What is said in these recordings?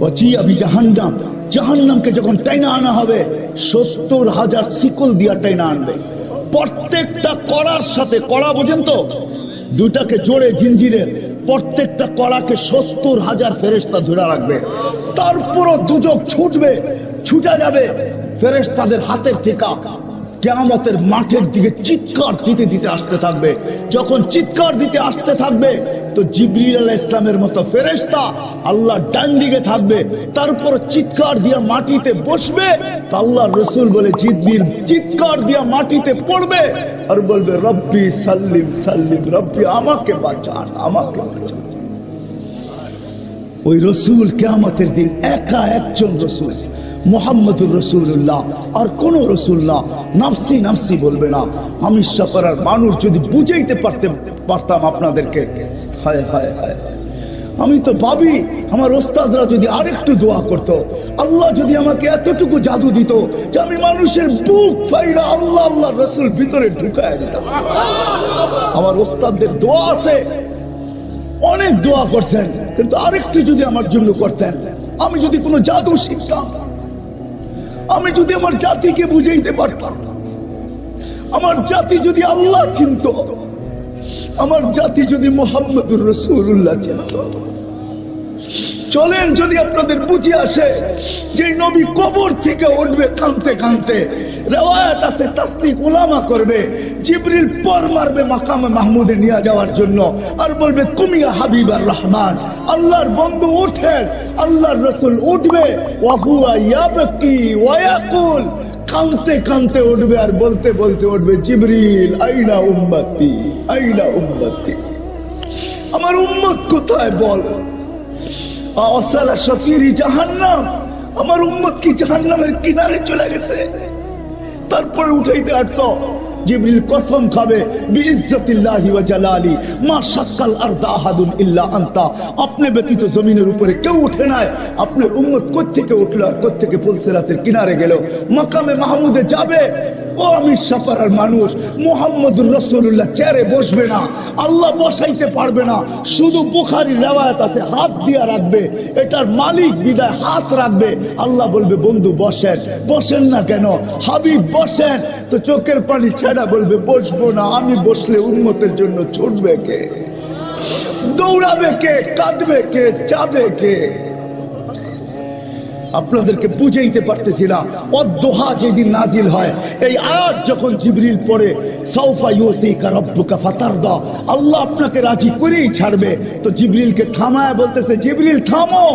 অচিয়াবি জাহান্নাম, জাহান্নামকে যখন টাইনা আনা হবে, সত্তর হাজার শিকল দিয়া টাইনা আনবে। প্রত্যেকটা কড়ার সাথে, কড়া বোঝেন তো? দুটাকে জোড়ে জিঞ্জিরে প্রত্যেকটা কড়াকে সত্তর হাজার ফেরেস্তা ধরে রাখবে। তারপরও দুজক ছুটবে, ছুটা যাবে ফেরেস্তাদের হাতের থেকে কেয়ামতের মাঠের দিকে চিৎকার দিতে দিতে আসতে থাকবে। যখন চিৎকার দিতে আসতে থাকবে, তো জিবরিল ইসলামের মতো ফেরেস্তা আল্লাহ ডান দিকে থাকবে। তারপর চিৎকার দিয়া মাটিতে বসবে, তা আল্লাহ রসুল বলে, জিবরিল, চিৎকার দিয়া মাটিতে পড়বে আর বলবে, রব্বি সাল্লিম সাল্লিম, রব্বি, আমাকে বাঁচান আমাকে বাঁচান। ওই রসুল কেয়ামতের দিন একা একজন রসুল। মোহাম্মদুর রসুল্লাহ আর কোন রসুল্লাহ নাফসি নাফসি বলবে না। আমি সাপারার মানুষ যদি বুঝাইতে পারতে পারতাম আপনাদেরকে। হায় হায় হায় আমি তো ভাবি আমার ওস্তাদরা যদি আরেকটু দোয়া করত। আল্লাহ যদি আমাকে এতটুকু জাদু দিত যে আমি মানুষের বুক ফাইরা আল্লাহ আল্লাহ রসুল ভিতরে ঢুকায় দিতাম। আমার ওস্তাদদের দোয়া আছে। অনেক দোয়া করছেন। কিন্তু আরেকটু যদি আমার জন্য করতেন। আমি যদি কোনো জাদু শিখতাম। আমি যদি আমার জাতিকে বুঝাইতে পারতাম, আমার জাতি যদি আল্লাহ চিনত, আমার জাতি যদি মোহাম্মদুর রসুল্লাহ চিনত চলেন, যদি আপনাদের বুঝে আসে যে নবী কবর থেকে উঠবে কানতে কানতে রেওয়ায়াত আছে, তাসদিক উলামা করবে, জিবরিল পর মারবে মাকামে মাহমুদে নিয়ে যাওয়ার জন্য, আর বলবে, কুমিয়া হাবিব আর রহমান, আল্লাহর বন্ধু উঠেন আল্লাহর রসুল উঠবে ওয়াহুয়া ইয়াবকি ওয়ায়াকুল কানতে কানতে উঠবে আর বলতে বলতে উঠবে, জিবরিল, আইনা উম্মতি আইনা উম্মতি। আমার উম্মত কোথায় বল? আসালা শফিরি জাহান্নাম। আমার উম্মত কি জাহান্নামের কিনারে চলে গেছে? তারপরে উঠাইতে আটশো জিবরিল কসম খাবে, বিইজ্জতিল্লাহি ওয়া জালালি, মা শাক্কাল আরদা আহাদুন ইল্লা আনতা। আপনি ব্যতীত জমিনের উপরে কেউ উঠে নাই। আপনার উম্মত কোত্থেকে উঠল আর কোত্থেকে ফুলসিরাতের কিনারে গেল? মাকামে মাহমুদে যাবে। ও মানুষ রসুল্লাহ চেয়ারে বসবে না, আল্লাহ বসাইতে পারবে না, শুধু হাত দিয়া রাখবে, এটার মালিক হাত রাখবে, আল্লাহ বলবে, বন্ধু, বসেন। বসেন না কেন? হাবিব, বসেন। তো চোখের পানি ছেড়া বলবে, বসবো না, আমি বসলে উন্মতের জন্য ছুটবে কে? দৌড়াবে কে? কাঁদবে কে? যাবে কে? আপনাদেরকে বুঝাইতে পারতেছিলাম অদোহা যেদিন নাজিল হয়, এই আয়াত যখন জিবরিল পড়ে সৌফা ইউতি কারব্বুকা ফাতার দা আল্লাহ আপনাকে রাজি করেই ছাড়বে। তো জিবরিলকে থামায় বলতেছে, জিবরিল, থামো!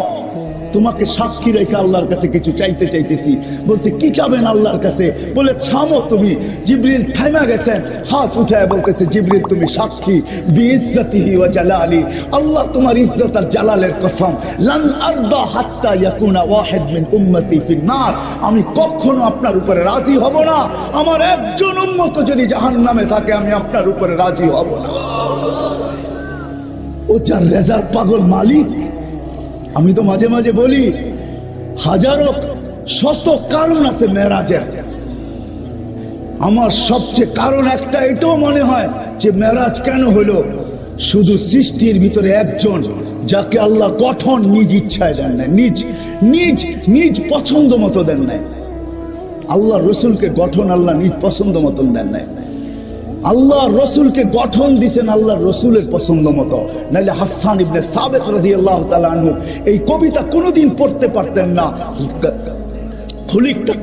তোমাকে সাক্ষী রেখে আল্লাহর কাছে কিছু চাইতে চাইতেছি। বলছে, কি চাবেন আল্লাহর কাছে? বলে থামো তুমি। জিবরিল থাইমা গেছেন, হাত উঠায় বলতেছে, জিবরিল, তুমি সাক্ষী। বিইজ্জতিহি ওয়া জালালি। আল্লাহ তোমার ইজ্জত আর জালালের কসম। লান আরদা হাত্তা ইয়াকুনা ওয়াহিদ মিন উম্মতি ফিন নার। আমি কখনো আপনার উপরে রাজি হব না। আমার একজন উম্মত যদি জাহান্নামে থাকে, আমি আপনার উপরে রাজি হব না। ও যার রেজার পাগল মালিক আমি তো মাঝে মাঝে বলি, হাজারো শত কারণ আছে মেরাজের আমার সবচেয়ে কারণ একটা, এটাও মনে হয় যে মেরাজ কেন হলো? শুধু সৃষ্টির ভিতরে একজন যাকে আল্লাহ গঠন নিজ ইচ্ছায় দেন নাই, নিজ নিজ নিজ পছন্দ মতো দেন নাই। আল্লাহ রসুলকে গঠন আল্লাহ নিজ পছন্দ মতন দেন নাই। আল্লাহ রসুলকে গঠন দিছেন আল্লাহ রসুলের পছন্দ মতো। নাইলে হাসান ইবনে সাবেক রাজি আল্লাহ তালু এই কবিতা কোনোদিন পড়তে পারতেন না। খুলিকটা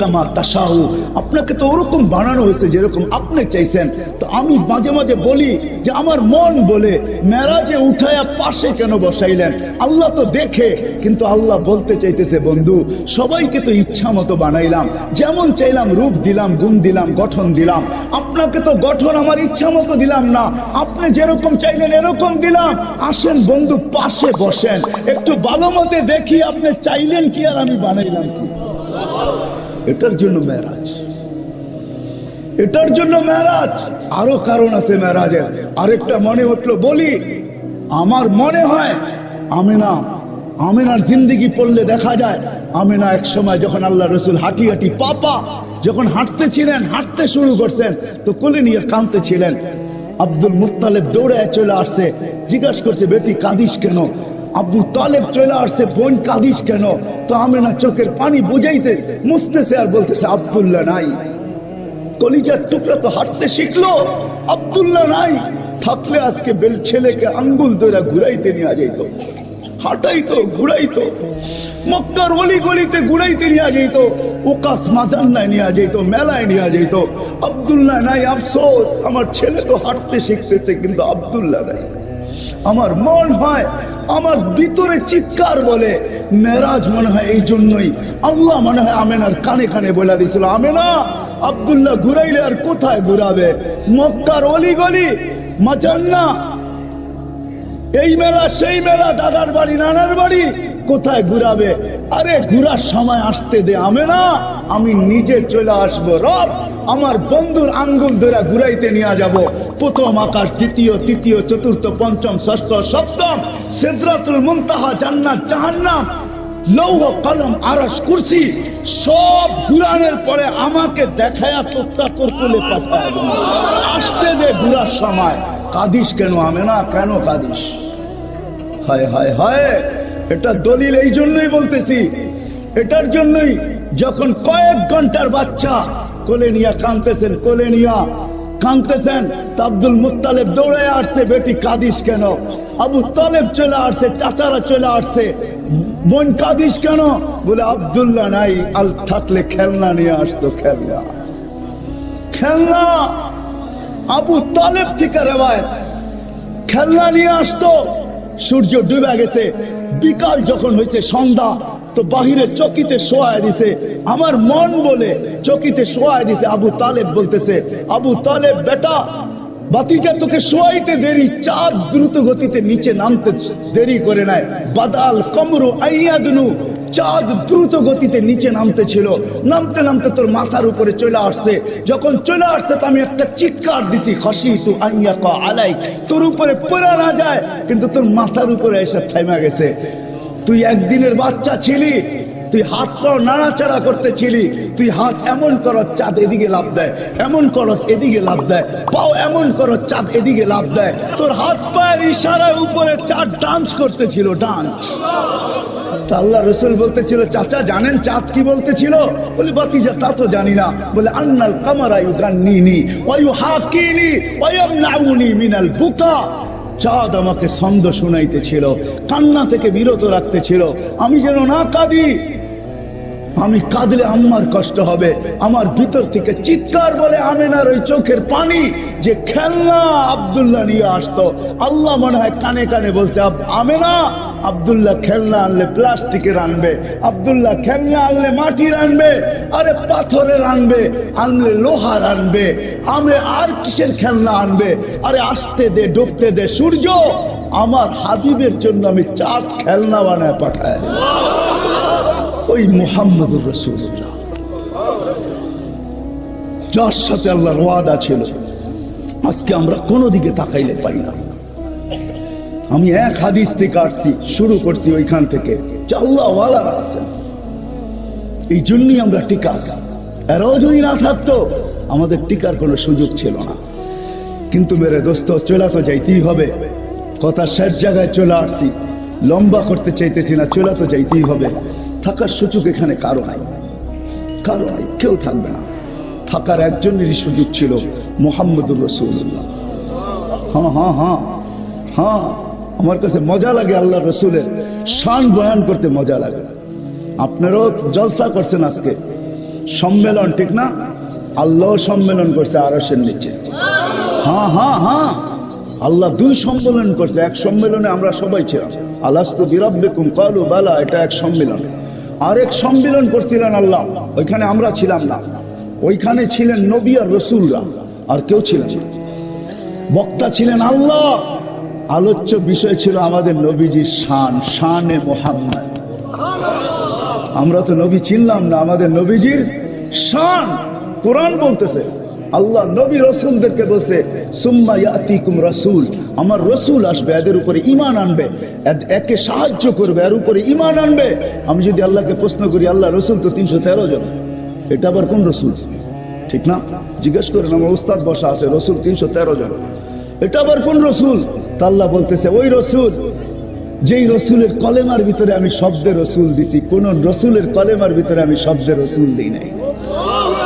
আপনাকে তো ওরকম বানানো হয়েছে যেরকম আপনি চাইছেন। তো আমি মাঝে মাঝে বলি যে, আমার মন বলে, মেরাজে উঠায়া পাশে কেন বসাইলেন? আল্লাহ তো দেখে, কিন্তু আল্লাহ বলতে চাইতেছে, বন্ধু, সবাইকে তো ইচ্ছা মতো বানাইলাম। যেমন চাইলাম, রূপ দিলাম, গুণ দিলাম, গঠন দিলাম। আপনাকে তো গঠন আমার ইচ্ছা মতো দিলাম না। আপনি যেরকম চাইলেন, এরকম দিলাম। আসেন, বন্ধু, পাশে বসেন। একটু ভালো মতে দেখি, আপনি চাইলেন কি আর আমি বানাইলাম কি? এটার জন্য মেরাজ। এটার জন্য মেরাজ। আরও কারণ আছে মেরাজের। আরেকটা মনে হটলো বলি, আমার মনে হয় আমি না আমিনার জিন্দিগি পড়লে দেখা যায়, আমিনা এক সময় যখন আল্লাহ রসুল হাঁটি হাঁটি পাপা, যখন হাঁটতে ছিলেন, হাঁটতে শুরু করছেন, তো কোলে নিয়ে কাঁদতে ছিলেন। আব্দুল মুত্তালেব দৌড়ে চলে আসছে, জিজ্ঞাসা করছে, বেটি, কাঁদিস কেন? আব্বু তালেব চলে আসছে, বোন কাঁদিস কেন? তো আমি না চোখের পানি বুঝাইতে মুছতেছে আর বলতেছে, আব্দুল্লাহ নাই। কলিজার টুকরা তো হাঁটতে শিখলো, আব্দুল্লাহ নাই। থাকলে আজকে বেল ছেলেকে আঙ্গুল ধরে ঘুরাইতে নিয়ে যাইতো, হাঁটাইতো, ঘুরাইতো, মক্কার অলি গলিতে ঘুরাইতে নিয়ে যাইত ওকাস মাজান্নায় নিয়ে যাইত, মেলায় নিয়ে যাইত, আব্দুল্লাহ নাই, আফসোস, আমার ছেলে তো হাঁটতে শিখতেছে, কিন্তু আব্দুল্লাহ নাই। আমার মন হয়, আমার ভিতরে চিৎকার বলে। মেরাজ মনে হয় এই জন্যই। আল্লাহ মনে হয় আমেনার কানে কানে বলে দিয়েছিল, আমেনা, আবদুল্লাহ ঘুরাইলে আর কোথায় ঘুরাবে? মক্কার অলি গলি মাচান্না এই মেলা, সেই মেলা, দাদার বাড়ি, নানার বাড়ি। কোথায় ঘুরাবে? আরে ঘুরার সময় আসতে দে আমি না আমি নিজে চলে আসব। রব, আমার বন্ধুর আঙ্গুল ধরে ঘুরাইতে নিয়ে যাব। প্রথম আকাশ, দ্বিতীয়, তৃতীয়, চতুর্থ, পঞ্চম, ষষ্ঠ, সপ্তম, সিদ্রাতুল মুনতাহা, জান্নাত, জাহান্নাম, লৌহ, কলম আরস কুরসি, সব ঘুরানোর পরে আমাকে দেখায়া তোত্তা কোলে পাঠায় আসতে দে ঘুরার সময়। কাদিস কেন আমি না কেন কাদিস? হায় হায় হায়। এটা দলিল এই জন্যই বলতেছি। এটার জন্যই যখন কয়েক ঘণ্টার বাচ্চা কোলে নিয়া কানতেছেন কোলে নিয়া কানতেছেন তা আব্দুল মুত্তালেব দৌড়ে আসছে, বেটি, কাদিস কেন? আবু তালেব চলে আসছে, চাচারা চলে আসছে, বোন, কাদিস কেন? বলে, আব্দুল্লাহ নাই, আল থাকলে খেলনা নিয়ে আসতো খেলনা। খেলনা আবু তালেব থেকে রেওয়ায়ত। খেলনা নিয়ে আসতো সূর্য ডুবে গেছে। বিকাল যখন হয়েছে সন্ধ্যা, তো বাহিরে চকিতে শোয়ায় দিছে। আমার মন বলে চকিতে শোয়ায় দিছে। আবু তালেব বলতেছে, আবু তালেব, বেটা তোকে শোয়াইতে দেরি। দ্রুত গতিতে নিচে নামতে দেরি করে নেয় বাদাল কমরু আইয়াদনু চাঁদ দ্রুত গতিতে নিচে নামতে ছিল। নামতে নামতে তোর মাথার উপরে চলে আসছে। যখন চলে আসছে তো আমি একটা চিৎকার দিছি খসি তু আইয়া ক আলাই। তোর উপরে পড়া না যায়, কিন্তু তোর মাথার উপরে এসে থাইমা গেছে। তুই একদিনের বাচ্চা ছিলি, তুই হাত পাও নাড়াচাড়া করতেছিলি তুই হাত এমন করো চাঁদ এদিকে লাভ দেয়, এমন করস এদিকে লাভ দেয়, পাও এমন করো চাঁদ এদিকে লাভ দেয়। তোর হাত পায়ের ইশারার উপরে চাঁদ ডান্স করতেছিল ডান্স তা আল্লাহ রসুল বলতেছিল, চাচা, জানেন চাঁদ কি বলতেছিল? বলে, বাতিজা, তা তো জানি না। বলে, আন্নাল কামারা ইউগান্নিনি ওয়ু হাকিনি ওয়ামনাউনি মিনাল বুকা চাঁদ আমাকে ছন্দ শুনাইতেছিল, কান্না থেকে বিরত রাখতেছিল। আমি যেন না কাঁদি আমি কাঁদলে আম্মার কষ্ট হবে। আমার ভিতর থেকে চিৎকার বলে আমেনার ওই চোখের পানি যে খেলনা আব্দুল্লাহ নিয়ে আসতো। আল্লাহ মনে হয় কানে কানে বলছে আমেনা, আব্দুল্লাহ খেলনা আনলে প্লাস্টিকের আনবে, আব্দুল্লাহ খেলনা আনলে মাটির আনবে, আরে পাথরের আনবে, আনলে লোহার আনবে, আমি আর কিসের খেলনা আনবে? আরে আসতে দে, ডুবতে দে, সূর্য, আমার হাবিবের জন্য আমি চার খেলনা বানায় পাঠায়। ওই মোহাম্মদুর রসুল্লাহ যার সাথে আল্লাহর ওয়াদা ছিল, আজকে আমরা কোনো দিকে তাকাইলে পাই না। আমি এক হাদিস থেকে আসছি, শুরু করছি ওইখান থেকে যে আল্লাহ আছেন। এই জন্যই আমরা টিকা এরাও যদি না থাকতো, আমাদের টিকার কোনো সুযোগ ছিল না। কিন্তু মেরে দোস্ত, চলে তো যাইতেই হবে। কথা শেষ জায়গায় চলে আসছি। লম্বা করতে চাইতেছি না, চলে তো যাইতেই হবে। থাকার সুযোগ এখানে কারও নাই। কারও নাই, কেউ থাকবে না। থাকার একজনেরই সুযোগ ছিল মোহাম্মদুর রসুল্লাহ হ্যাঁ হ্যাঁ হ্যাঁ হ্যাঁ আমার কাছে মজা লাগে আল্লাহ রসুলের শান বয়ান করতে মজা লাগে। আপনারাও জলসা করছেন আজকে। সম্মেলন, ঠিক না? আল্লাহ সম্মেলন করছে আরসের নিচে। হ্যাঁ হ্যাঁ হ্যাঁ আল্লাহ দুই সম্মেলন করছে। এক সম্মেলনে আমরা সবাই ছিলাম। আলাস্তু বিরাব্বিকুম, কালু বালা, এটা এক সম্মেলন। আরেক সম্মেলন করছিলেন আল্লাহ, ওইখানে আমরা ছিলাম না। ওইখানে ছিলেন নবী আর রসুলরা, আর কেউ ছিলেন বক্তা ছিলেন আল্লাহ। আলোচ্য বিষয় ছিল আমাদের নবীজির শান, শানে মোহাম্মদ। আমরা তো নবী চিনলাম না, আমাদের নবীজির শান। কোরআন বলতেছে। আল্লাহ নবী রসুলদেরকে বলছে, সুম্মা রাসূল। আমার রসুল আসবে, এদের উপরে ইমান আনবে একে সাহায্য করবে, এর উপরে ইমান আনবে। আমি যদি আল্লাহকে প্রশ্ন করি, আল্লাহ রসুল তো তিনশো তেরো জন, এটা আবার কোন রসুল? ঠিক না? জিজ্ঞেস করেন, আমার উস্তাদ বসা আছে, রসুল তিনশো তেরো জন। এটা আবার কোন রসুল? তা আল্লাহ বলতেছে, ওই রসুল, যেই রসুলের কলেমার ভিতরে আমি শব্দের রসুল দিছি, কোন রসুলের কলেমার ভিতরে আমি শব্দের রসুল দিই নাই।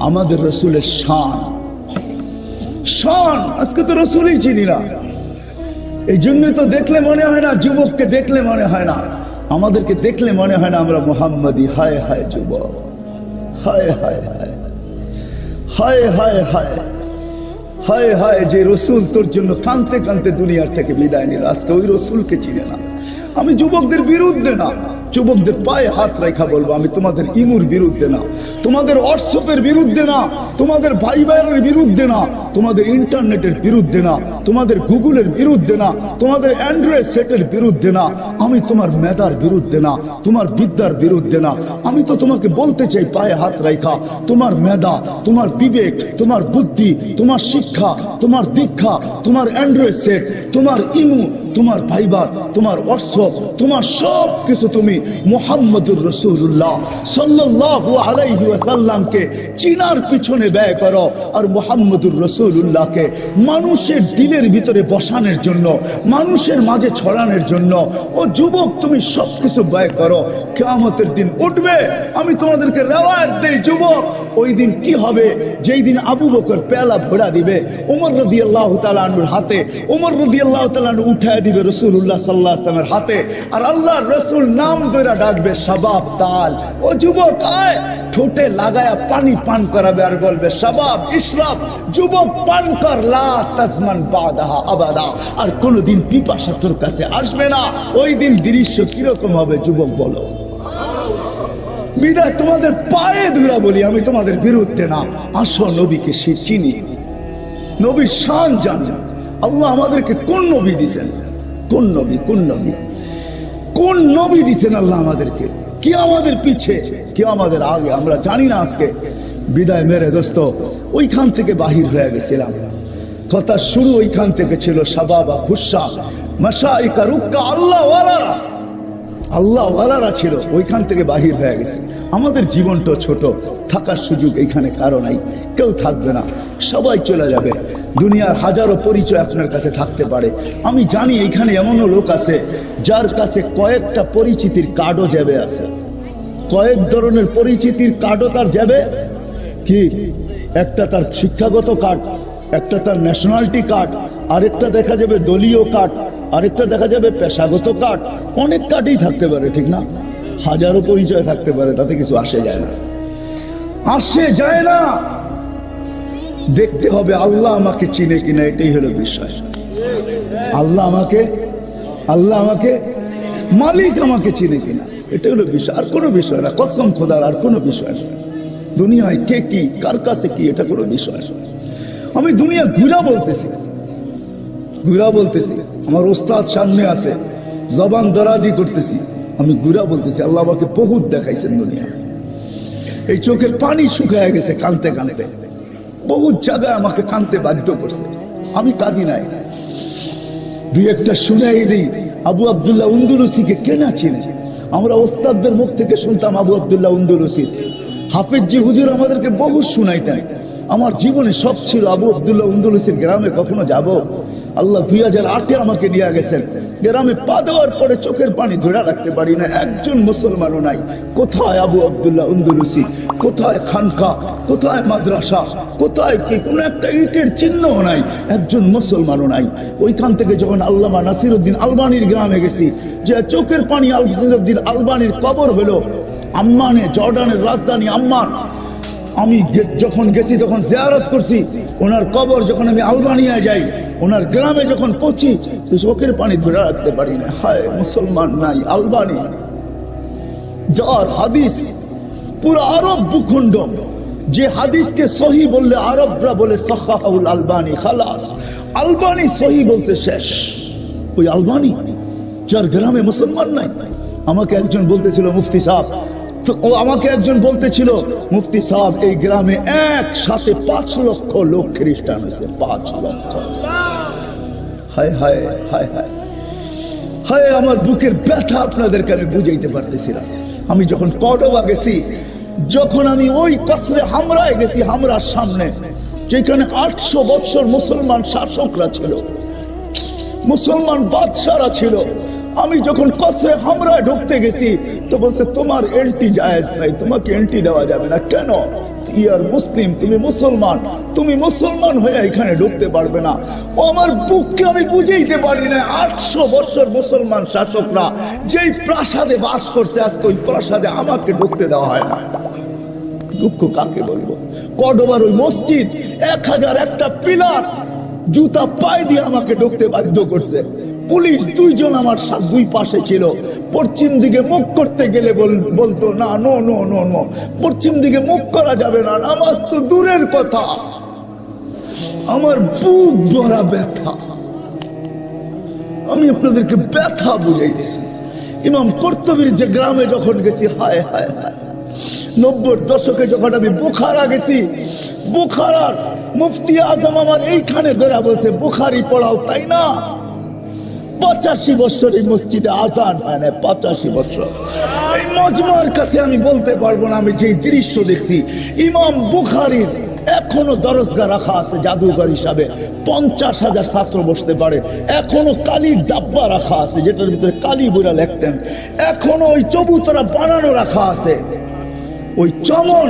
আমাদের রসুলের শান। শান, আজকে তো রসুলই চিনি না। এই জন্য তো দেখলে মনে হয় না, যুবককে দেখলে মনে হয় না। আমাদেরকে দেখলে মনে হয় না আমরা মোহাম্মদী। হায় হায় যুবক। হায় হায় হায়। হায় হায় হায়। হায় হায়, যে রসুল তোর জন্য কানতে কানতে দুনিয়ার থেকে বিদায় নিল। আজকে ওই রসুলকে চিনে না। আমি যুবকদের বিরুদ্ধে না। যুবকদের পায়ে হাত রেখা বলব, আমি তোমাদের ইমুর বিরুদ্ধে না। তোমাদের হোয়াটসঅ্যাপের বিরুদ্ধে না, তোমাদের ভাই ভাইয়ের বিরুদ্ধে না, তোমাদের ইন্টারনেটের বিরুদ্ধে না, তোমাদের গুগলের বিরুদ্ধে না, তোমাদের অ্যান্ড্রয়েড সেটের বিরুদ্ধে না, আমি তোমার মেধার বিরুদ্ধে না, তোমার বিদ্যার বিরুদ্ধে না। আমি তো তোমাকে বলতে চাই, পায়ে হাত রেখা, তোমার মেধা, তোমার বিবেক, তোমার বুদ্ধি, তোমার শিক্ষা, তোমার দীক্ষা, তোমার অ্যান্ড্রয়েড সেট, তোমার ইমু, তোমার ভাইবার, তোমার হোয়াটসঅ্যাপ, তোমার সব কিছু তুমি মোহাম্মদুর রসুল্লাহ সাল্লাল্লাহু আলাইহি ওয়াসাল্লামকে চিনার পিছনে ব্যয় করো আর মোহাম্মদুর রসুল্লাহকে মানুষের দিলের ভিতরে বসানোর জন্য, মানুষের মাঝে ছড়ানোর জন্য, ও যুবক তুমি সব কিছু ব্যয় করো, কেয়ামতের দিন উঠবে, আমি তোমাদেরকে রেওয়ায়ত দেই, যুবক, ওই দিন কি হবে? যেই দিন আবু বকর পেলা ভোড়া দিবে, উমর রদি আল্লাহ তালুর হাতে, উমর রদি আল্লাহ তালু উঠায় দিবে রসুল্লাহ সাল্লাহ আসলামের হাতে, আর আল্লাহ রসুল নাম ধরে ডাকবে, সবাব তাল। ও যুবক আয় ঠোঁটে লাগায়া পানি পান করাবে আর বলবে, সবাব ইসরাফ যুবক পান কর, লা বাদাহা আবাদা। আর কোনোদিন পিপাসা তোর কাছে আসবে না। ওই দিন দৃশ্য কীরকম হবে যুবক বলো। বিদায়, তোমাদের পায়ে ধুরা বলি, আমি তোমাদের বিরুদ্ধে না। আসো নবীকে সে চিনি। নবীর শান জান। আল্লাহ আমাদেরকে কোন নবী দিছেন? কোন নবী কোন নবী? কোন নবী দিচ্ছেন আল্লাহ আমাদেরকে? কি আমাদের পিছে? কি আমাদের আগে? আমরা জানি না আজকে। বিদায় মেরে দোস্ত, ওইখান থেকে বাহির হয়ে গেছিলাম। কথা শুরু ওইখান থেকে ছিল সাবাবা খুশা। মশাই রুক্কা আল্লাহ আল্লাহ ওয়ালারা ছিল, ওইখান থেকে বাহির হয়ে গেছে। আমাদের জীবনটা ছোট, থাকার সুযোগ এখানে কারও নাই, কেউ থাকবে না, সবাই চলে যাবে। দুনিয়ার হাজারো পরিচয় আপনার কাছে থাকতে পারে। আমি জানি এখানে এমনও লোক আছে, যার কাছে কয়েকটা পরিচিতির কার্ডও যাবে আছে। কয়েক ধরনের পরিচিতির কার্ডও তার যাবে কি? একটা তার শিক্ষাগত কার্ড একটা তার ন্যাশনালিটি কার্ড আরেকটা দেখা যাবে দলীয় কার্ড আরেকটা দেখা যাবে পেশাগত কার্ড অনেক কার্ডই থাকতে পারে, ঠিক না? হাজারো পরিচয় থাকতে পারে, তাতে কিছু আসে যায় না। আসে যায় না। দেখতে হবে, আল্লাহ আমাকে চিনে কিনা, এটাই হলো বিষয়। আল্লাহ আমাকে আল্লাহ আমাকে, মালিক আমাকে চিনে কিনা এটা হলো বিষয়। আর কোনো বিষয় না, কসম খোদার, আর কোনো বিষয় না। দুনিয়ায় কে কি, কার কাছে কি, এটা কোনো বিষয় না। আমি দুনিয়া ঘুরা বলতেছি। ঘুরা বলতেছি। আমার ওস্তাদ সামনে আছে। জবান দরাজি করতেছি। আমি ঘুরা বলতেছি, আল্লাহ আমাকে বহুত দেখাইছেন দুনিয়া। এই চোখের পানি শুকায় গেছে কানতে কানতে। বহুত জায়গায় আমাকে কানতে বাধ্য করছে। আমি কাঁদি নাই। দুই একটা শুনাই দিই, আবু আবদুল্লাহ উন্দুরসিকে কেনা চিনে। আমরা ওস্তাদদের মুখ থেকে শুনতাম আবু আবদুল্লাহ উন্দুরসির হাফেজ জি হুজুর আমাদেরকে বহু শুনাইতেন। আমার জীবনে সব ছিল আবু আবদুল্লাহ উন্দুলসির গ্রামে কখনো যাব। আল্লাহ দুই হাজার আটে আমাকে নিয়ে গেছেন। গ্রামে পা দেওয়ার পরে চোখের পানি ধরে রাখতে পারি না। একজন মুসলমানও নাই। কোথায় আবু আবদুল্লাহ উন্দুলসি কোথায় খানকা? কোথায় মাদ্রাসা? কোথায় কি? কোনো একটা ইটের চিহ্নও নাই। একজন মুসলমানও নাই। ওইখান থেকে যখন আল্লামা নাসিরুদ্দিন আলবানির গ্রামে গেছি, যে চোখের পানি আল নাসিরুদ্দিন আলবানির কবর হলো আম্মানে জর্ডানের রাজধানী আম্মান। আমি যখন গেছি, তখন জিয়ারত করছি। ওনার কবর যখন আমি আলবানিয়ায় যাই, ওনার গ্রামে যখন পৌঁছি চোখের পানি ধরে রাখতে পারি না। হায়, মুসলমান নাই, আলবানি। যার হাদিস পুরো আরব ভূখণ্ড। যে হাদিসকে সহি বললে আরবরা বলে সহাউল আলবানি, খালাস। আলবানি সহি বলছে শেষ। ওই আলবানি যার গ্রামে মুসলমান নাই। আমাকে একজন বলতেছিল, মুফতি সাহেব তো ও আমাকে একজন বলতেছিল, মুফতি সাহেব, এই গ্রামে একসাথে পাঁচ লক্ষ লোক খ্রিস্টান হয়েছে, পাঁচ লক্ষ। হায় হায় হায় হায়। হায়, আমার বুকের ব্যথা আপনাদেরকে আমি বুঝাইতে পারতেছি না। আমি যখন কডবা গেছি, যখন আমি ওই কসরে হামরায় গেছি, হামরার সামনে, যেখানে আটশো বৎসর মুসলমান শাসকরা ছিল, মুসলমান বাদশারা ছিল আমি যখন কসরে হামরায় ঢুকতে গেছি, তো বলছে, তোমার এন্ট্রি জায়েজ নাই, তোমাকে এন্ট্রি দেওয়া যাবে না। কেন? ইয়ার মুসলিম, তুমি মুসলমান তুমি মুসলমান হয়ে এখানে ঢুকতে পারবে না। ও আমার বুককে আমি বুঝাইতে পারি না, আটশো বছর মুসলমান শাসকরা যেই প্রাসাদে বাস করছে, আজকে ওই প্রাসাদে আমাকে ঢুকতে দেওয়া হয় না। দুঃখ কাকে বলব? কডোবার ওই মসজিদ, এক হাজার একটা পিলার, জুতা পায়ে দিয়ে আমাকে ঢুকতে বাধ্য করছে। পুলিশ দুইজন আমার দুই পাশে ছিল। পশ্চিম দিকে মুখ করতে গেলে বল- বলতো, না, নো নো নো নো। পশ্চিম দিকে মুখ করা যাবে না নামাজ তো দূরের কথা। আমার বুক ভরা ব্যথা। আমি আপনাদেরকে ব্যথা বুঝাইতেছি ইমাম কর্তবীর যে গ্রামে যখন গেছি, হায় হায় হায়। নব্বই দশকে যখন আমি বুখারা গেছি, বুখারার মুফতি আজম আমার এইখানে বেড়া বলছে, বুখারি পড়াও তাই না? পঁচাশি বছর এই মসজিদে আজান হয় না, পঁচাশি বছর। এই মজমার কাছে আমি বলতে পারব না, আমি যে দৃশ্য দেখছি, ইমাম বুখারির এখনও দরজগা রাখা আছে জাদুঘর হিসাবে। পঞ্চাশ হাজার ছাত্র বসতে পারে। এখনও কালির ডাব্বা রাখা আছে, যেটার ভিতরে কালি বইরা লেখতেন। এখনও ওই চবুতরা বানানো রাখা আছে। ওই চমন,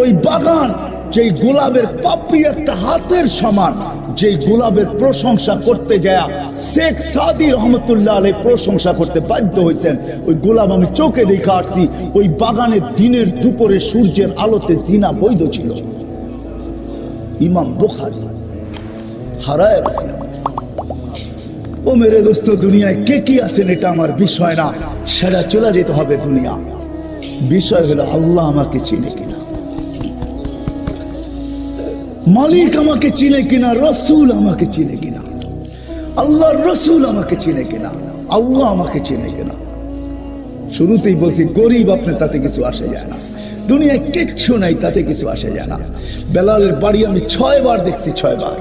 ওই বাগান যেই গোলাপের পাপড়ি একটা হাতের সমান, যেই গোলাপের প্রশংসা করতে যায় শেখ সাদি রহমতুল্লাহ আলাই প্রশংসা করতে বাধ্য হয়েছেন ওই গোলাপ আমি চোখে দেখে আসছি, ওই বাগানের দিনের দুপুরে সূর্যের আলোতে জিনা বৈধ ছিল। ইমাম বুখারি, হারায় গেছে। ও মেরে দোস্ত, দুনিয়ায় কে কি আছেন এটা আমার বিষয় না, সেটা চলে যেতে হবে দুনিয়া। বিষয় হলো আল্লাহ আমাকে চিনে মালিক আমাকে চিনে কিনা, রসুল আমাকে চিনে কিনা। আল্লাহ রসুল আমাকে চিনে কিনা, আল্লাহ আমাকে চিনে কিনা। শুরুতেই বলছি, গরিব আপনি, তাতে কিছু আসে যায় না। দুনিয়ায় কিচ্ছু নাই, তাতে কিছু আসে যায় না। বেলালের বাড়ি আমি ছয় বার দেখছি, ছয় বার।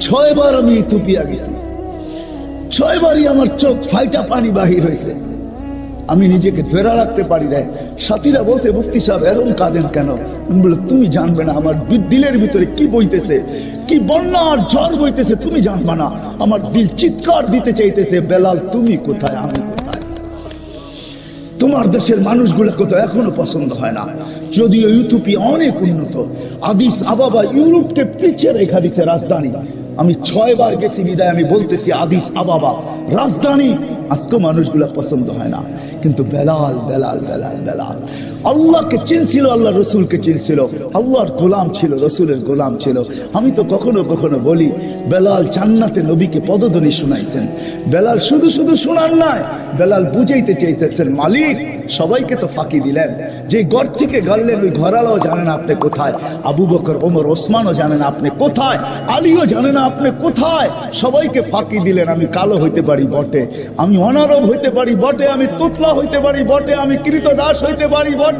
ছয় বার আমি তুপিয়া গেছি। ছয় বারই আমার চোখ ফাইটা পানি বাহির হয়েছে। আমি নিজেকে ধরে রাখতে পারি না সাথীরা বলছে, মুফতি সাহেব, এরম কাঁদেন কেন? বলে তুমি জানবে না, আমার দিলের ভিতরে কি বইতেছে, কি বন্যা আর ঝড় বইতেছে, তুমি জানবে না। আমার দিল চিৎকার দিতে চাইতেছে, বেলাল, তুমি কোথায়, আমি তোমার দেশের মানুষগুলোকে তো এখনও পছন্দ হয় না। যদিও ইউথোপিয়া অনেক উন্নত। আদিস আবাবা ইউরোপকে পিছিয়ে রেখা দিছে রাজধানী। আমি ছয় বার গেছি বিদায়, আমি বলতেছি, আদিস আবাবা রাজধানী। আজকে মানুষগুলা পছন্দ হয় না। কিন্তু বেলাল বেলাল বেলাল বেলাল আল্লাহকে চিনছিল, আল্লাহ রসুলকে চিনছিল। আল্লাহর গোলাম ছিল, রসুলের গোলাম ছিল। আমি তো কখনো কখনো বলি, বেলাল জান্নাতে নবীকে পদধ্বনি শোনাইছেন। বেলাল শুধু শুধু শোনার নয় বেলাল বুঝাইতে চাইতেছেন, মালিক, সবাইকে তো ফাঁকি দিলেন। যে ঘর থেকে গাড়লেন, ওই ঘরালাও জানেন আপনি কোথায়। আবু বকর, ওমর, ওসমানও জানেন আপনি কোথায়। আলীও জানেন আপনি কোথায়। সবাইকে ফাঁকি দিলেন, আমি কালো হইতে পারি বটে। আমি অনারব হইতে পারি বটে, আমি তুতলা হইতে পারি বটে, আমি কৃতদাস হইতে পারি বটে।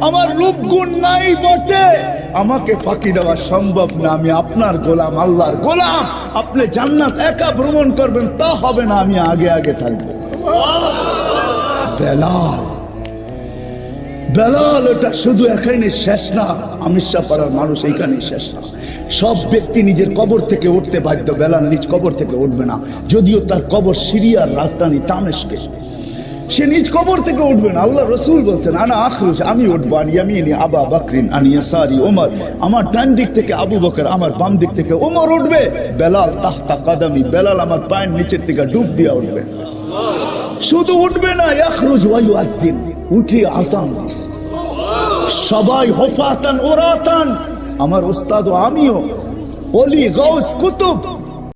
আমার রূপগুণ নাই বটে। আমাকে ফাঁকি দেওয়া সম্ভব না। আমি আপনার গোলাম, আল্লাহর গোলাম। আপনি জান্নাত একা ভ্রমণ করবেন, তা হবে না। আমি আগে আগে থাকব। বেলাল। বেলাল শুধু এখানে শেষ না। আমিষা পাড়ার মানুষ এইখানে শেষ না। সব ব্যক্তি নিজের কবর থেকে উঠতে বাধ্য। বেলাল নিজ কবর থেকে উঠবে না। যদিও তার কবর সিরিয়ার রাজধানী তামেশকে সে নিজ কবর থেকে উঠবে না। আল্লাহ রসুল বলছেন, আনা আখরুজ, আমি উঠবো, আনি আমি আবা বাকরিন, আনি সারি ওমর আমার ডান দিক থেকে আবু বকর, আমার বাম দিক থেকে ওমর উঠবে। বেলাল তাহতা কাদামি, বেলাল আমার পায়ের নিচের থেকে ডুব দিয়া উঠবে। শুধু উঠবে না, ইয়াখরুজ ওয়ায়ু আদ্দিন উঠে আসাম সবাই হফাতান ওরাতান আমার ওস্তাদ আমিও। অলি গৌস কুতুব।